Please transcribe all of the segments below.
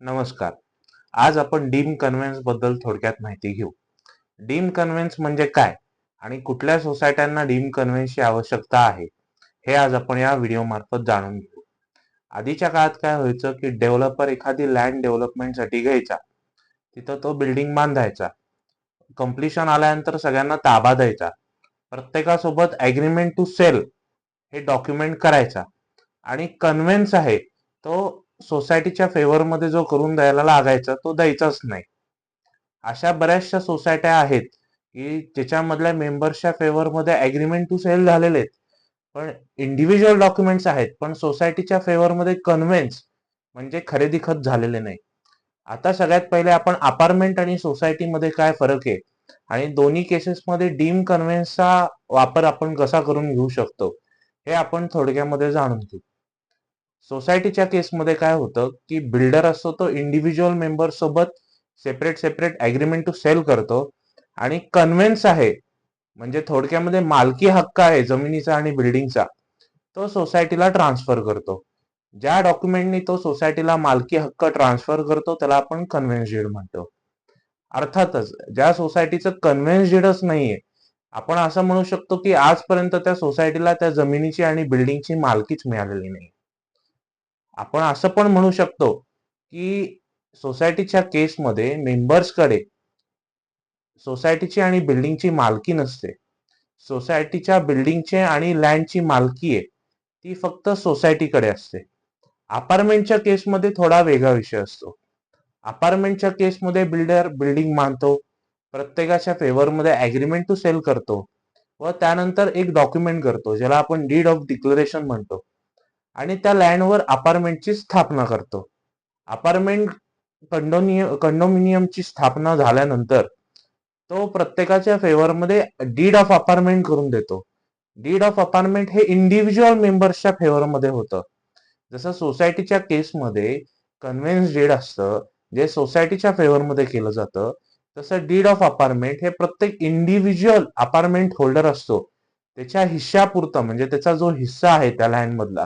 नमस्कार. आज आपण डीम कन्व्हेन्सबद्दल थोडक्यात माहिती घेऊ. डीम कन्व्हेन्स म्हणजे काय? आणि कुठल्या सोसायट्यांना डीम कन्व्हेन्सची आवश्यकता आहे? हे आज आपण या व्हिडिओ मार्फत जाणून घेऊ. आधीच्या काळात काय व्हायचं की डेव्हलपर एखादी लँड डेव्हलपमेंटसाठी घ्यायचा. तिथं तो बिल्डिंग बांधायचा. कम्प्लिशन आल्यानंतर सगळ्यांना ताबा द्यायचा. प्रत्येकासोबत ॲग्रीमेंट टू सेल हे डॉक्युमेंट करायचा. आणि कन्व्हेन्स आहे तो सोसायटीच्या फेवरमध्ये जो करून द्यायला लागायचा तो द्यायचाच नाही. अशा बऱ्याचशा सोसायट्या आहेत की ज्याच्यामधल्या मेंबर्सच्या फेवरमध्ये अग्रीमेंट टू सेल झालेले आहेत. पण इंडिव्हिज्युअल डॉक्युमेंट्स आहेत पण सोसायटीच्या फेवरमध्ये कन्व्हेन्स म्हणजे खरेदी खत झालेले नाही. आता सगळ्यात पहिले आपण अपार्टमेंट आणि सोसायटीमध्ये काय फरक आहे? आणि दोन्ही केसेसमध्ये डीम कन्व्हेन्सचा वापर आपण कसा करून घेऊ शकतो? हे आपण थोडक्यामध्ये जाणून घेऊ. सोसायटीच्या केसमध्ये काय होतं की बिल्डर असतो तो इंडिव्हिज्युअल मेंबर सोबत separate separate agreement to sale करतो. आणि कन्व्हेन्स आहे म्हणजे थोडक्यामध्ये मालकी हक्क आहे जमिनीचा आणि बिल्डिंगचा तो सोसायटीला ट्रान्सफर करतो. ज्या डॉक्युमेंटनी तो सोसायटीला मालकी हक्क ट्रान्सफर करतो त्याला आपण कन्व्हेन्स डीड म्हणतो. अर्थातच ज्या सोसायटीचं कन्व्हेन्स डीडच नाहीये आपण असं म्हणू शकतो की आजपर्यंत त्या सोसायटीला त्या जमिनीची आणि बिल्डिंगची मालकीच मिळालेली नाही. आपण असं पण म्हणू शकतो की सोसायटीच्या केसमध्ये मेंबर्सकडे सोसायटीची आणि बिल्डिंगची मालकी नसते. सोसायटीच्या बिल्डिंगचे आणि लँडची मालकी आहे ती फक्त सोसायटीकडे असते. अपार्टमेंटच्या केसमध्ये थोडा वेगळा विषय असतो. अपार्टमेंटच्या केसमध्ये बिल्डर बिल्डिंग मानतो प्रत्येकाच्या फेवरमध्ये ऍग्रीमेंट टू सेल करतो व त्यानंतर एक डॉक्युमेंट करतो ज्याला आपण डीड ऑफ डिक्लेरेशन म्हणतो. आणि त्या लँडवर अपार्टमेंटची स्थापना करतो. अपार्टमेंट कंडोमिनियमची स्थापना झाल्यानंतर तो प्रत्येकाच्या फेवरमध्ये डीड ऑफ अपार्टमेंट करून देतो. डीड ऑफ अपार्टमेंट हे इंडिव्हिज्युअल मेंबर्सच्या फेवरमध्ये होतं. जसं सोसायटीच्या केसमध्ये कन्व्हेन्स डीड असतं जे सोसायटीच्या फेवरमध्ये केलं जातं तसं डीड ऑफ अपार्टमेंट हे प्रत्येक इंडिव्हिज्युअल अपार्टमेंट होल्डर असतो. त्याच्या हिश्शापुरतं म्हणजे त्याचा जो हिस्सा आहे त्या लँड मधला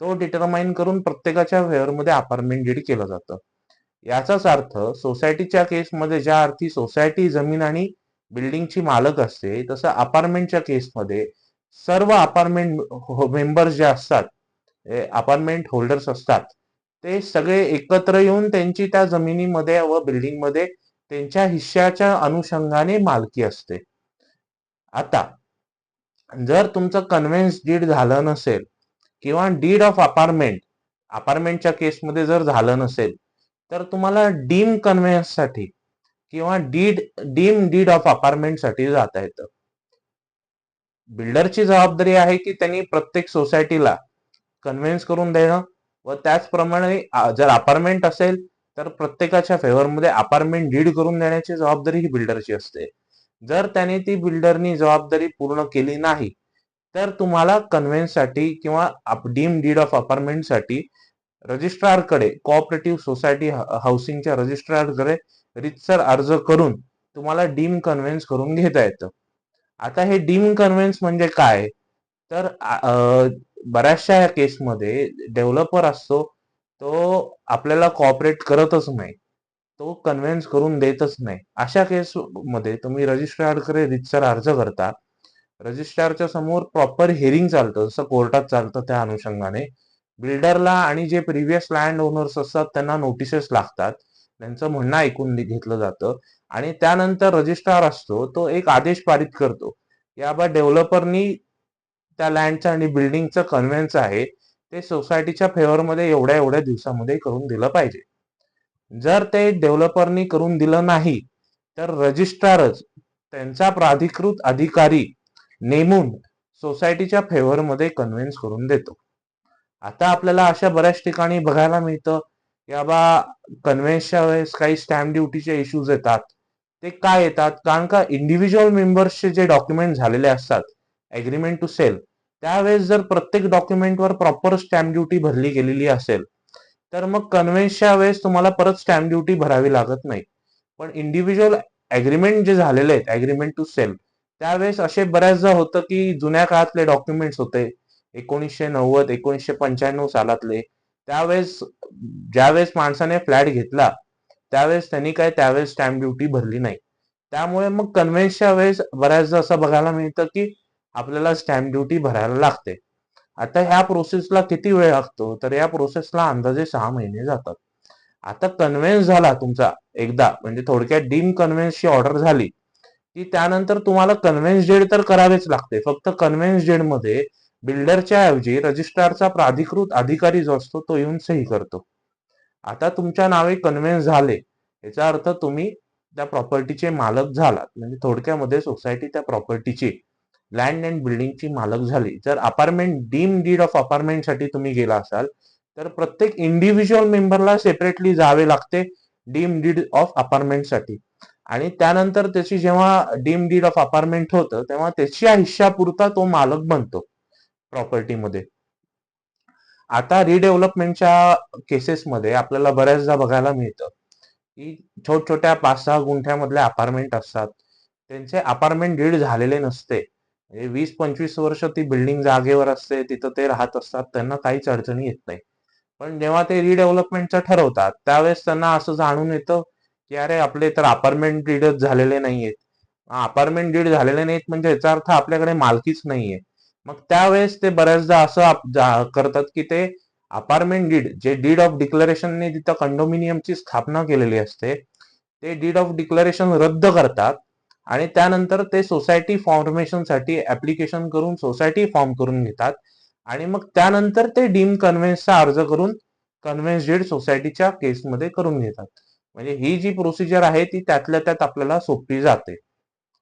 तो डिटरमाइन करून प्रत्येकाच्या फेअरमध्ये अपार्टमेंट डीड केलं जातं. याचाच अर्थ सोसायटीच्या केसमध्ये ज्या अर्थी सोसायटी जमीन आणि बिल्डिंगची मालक असते तसं अपार्टमेंटच्या केसमध्ये सर्व अपार्टमेंट मेंबर्स जे असतात अपार्टमेंट होल्डर्स असतात ते सगळे एकत्र येऊन त्यांची त्या जमिनीमध्ये व बिल्डिंगमध्ये त्यांच्या हिश्श्याच्या अनुषंगाने मालकी असते. आता जर तुमचं कन्व्हेन्स डीड झालं नसेल किंवा डीड ऑफ अपार्टमेंट अपार्टमेंटच्या केसमध्ये जर झालं नसेल तर तुम्हाला डीमसाठी किंवा डीड डीम डीड ऑफ अपार्टमेंटसाठी जाता येतं. बिल्डरची जबाबदारी आहे की त्यांनी प्रत्येक सोसायटीला कन्व्हेन्स करून देणं व त्याचप्रमाणे जर अपार्टमेंट असेल तर प्रत्येकाच्या फेवरमध्ये अपार्टमेंट डीड करून देण्याची जबाबदारी ही बिल्डरची असते. जर त्याने ती बिल्डरनी जबाबदारी पूर्ण केली नाही तर तुम्हाला कन्व्हेन्ससाठी किंवा डीम डीड ऑफ अपार्टमेंटसाठी रजिस्ट्रारकडे कोऑपरेटिव्ह सोसायटी हाऊसिंगच्या रजिस्ट्रारकडे रितसर अर्ज करून तुम्हाला डीम कन्व्हेन्स करून घेता येतं. आता हे डीम कन्व्हेन्स म्हणजे काय? तर बऱ्याचशा केसमध्ये डेव्हलपर असतो तो आपल्याला कॉपरेट करतच नाही. तो कन्व्हेन्स करून देतच नाही. अशा केसमध्ये तुम्ही रजिस्ट्रारकडे रितसर अर्ज करता. रजिस्ट्रारच्या समोर प्रॉपर हेरिंग चालतं जसं कोर्टात चालतं त्या अनुषंगाने. बिल्डरला आणि जे प्रिव्हियस लँड ओनर्स असतात त्यांना नोटिसेस लागतात. त्यांचं म्हणणं ऐकून घेतलं जातं. आणि त्यानंतर रजिस्ट्रार असतो तो एक आदेश पारित करतो. याबाबत डेव्हलपरनी त्या लँडचं आणि बिल्डिंगचं कन्व्हेन्स आहे ते सोसायटीच्या फेवरमध्ये एवढ्या एवढ्या दिवसामध्ये करून दिलं पाहिजे. जर ते डेव्हलपरनी करून दिलं नाही तर रजिस्ट्रारच त्यांचा प्राधिकृत अधिकारी नेमून सोसायटीच्या फेवरमध्ये कन्व्हिन्स करून देतो. आता आपल्याला अशा बऱ्याच ठिकाणी बघायला मिळतं की बाबा कन्व्हेन्सच्या वेळेस काही स्टॅम्प ड्युटीचे इश्यूज येतात. ते काय येतात? कारण का इंडिव्हिज्युअल मेंबर्सचे जे डॉक्युमेंट झालेले असतात अग्रीमेंट टू सेल त्यावेळेस जर प्रत्येक डॉक्युमेंटवर प्रॉपर स्टॅम्प ड्युटी भरली गेलेली असेल तर मग कन्व्हेन्सच्या वेळेस तुम्हाला परत स्टॅम्प ड्युटी भरावी लागत नाही. पण इंडिव्हिज्युअल अग्रीमेंट जे झालेले आहेत अग्रीमेंट टू सेल त्यावेळेस असे बऱ्याचदा होतं की जुन्या काळातले डॉक्युमेंट्स होते एकोणीसशे नव्वद एकोणीसशे पंच्याण्णव सालातले. त्यावेळेस ज्यावेळेस माणसाने फ्लॅट घेतला त्यावेळेस त्यांनी काय त्यावेळेस स्टॅम्प ड्युटी भरली नाही. त्यामुळे मग कन्व्हेन्सच्या वेळेस बऱ्याचदा असं बघायला मिळतं की आपल्याला स्टॅम्प ड्युटी भरायला लागते. आता ह्या प्रोसेसला किती वेळ लागतो? तर या प्रोसेसला अंदाजे सहा महिने जातात. आता कन्व्हेन्स झाला तुमचा एकदा म्हणजे थोडक्यात डीम कन्व्हेन्सची ऑर्डर झाली की त्यानंतर तुम्हाला कन्व्हेन्स डेड तर करावेच लागते. फक्त कन्व्हेन्स डेडमध्ये बिल्डरच्या ऐवजी रजिस्ट्रारचा प्राधिकृत अधिकारी जो असतो तो येऊन सही करतो. आता तुमच्या नावे कन्व्हेन्स झाले याचा अर्थ तुम्ही त्या प्रॉपर्टीचे मालक झालात. म्हणजे थोडक्यामध्ये सोसायटी त्या प्रॉपर्टीची लँड अँड बिल्डिंगची मालक झाली. जर अपार्टमेंट डीम डीड ऑफ अपार्टमेंटसाठी तुम्ही गेला असाल तर प्रत्येक इंडिव्हिज्युअल मेंबरला सेपरेटली जावे लागते डीम डीड ऑफ अपार्टमेंटसाठी. आणि त्यानंतर त्याची जेव्हा डीम डीड ऑफ अपार्टमेंट होतं तेव्हा त्याच्या हिश्शापुरता तो मालक बनतो प्रॉपर्टीमध्ये. आता रिडेव्हलपमेंटच्या केसेसमध्ये आपल्याला बऱ्याचदा बघायला मिळतं की छोट छोट्या पाच सहा गुंठ्यामधले अपार्टमेंट असतात. त्यांचे अपार्टमेंट डीड झालेले नसते. म्हणजे वीस पंचवीस वर्ष ती बिल्डिंग जागेवर असते तिथं ते राहत असतात त्यांना काहीच अडचणी येत नाही. पण जेव्हा ते रिडेव्हलपमेंटचं ठरवतात त्यावेळेस त्यांना असं जाणून येतं की अरे आपले तर अपार्टमेंट डीडच झालेले नाहीयेत. अपार्टमेंट डीड झालेले नाहीत म्हणजे याचा अर्थ आपल्याकडे मालकीच नाहीये. मग त्यावेळेस ते बऱ्याचदा असं करतात की ते अपार्टमेंट डीड जे डीड ऑफ डिक्लरेशनने तिथं कंडोमिनियमची स्थापना केलेली असते ते डीड ऑफ डिक्लेरेशन रद्द करतात आणि त्यानंतर ते सोसायटी फॉर्मेशनसाठी ऍप्लिकेशन करून सोसायटी फॉर्म करून घेतात आणि मग त्यानंतर ते डीम कन्व्हेन्सचा अर्ज करून कन्व्हेन्स डीड सोसायटीच्या केसमध्ये करून घेतात. म्हणजे ही जी प्रोसिजर आहे ती त्यातल्या त्यात आपल्याला सोपी जाते.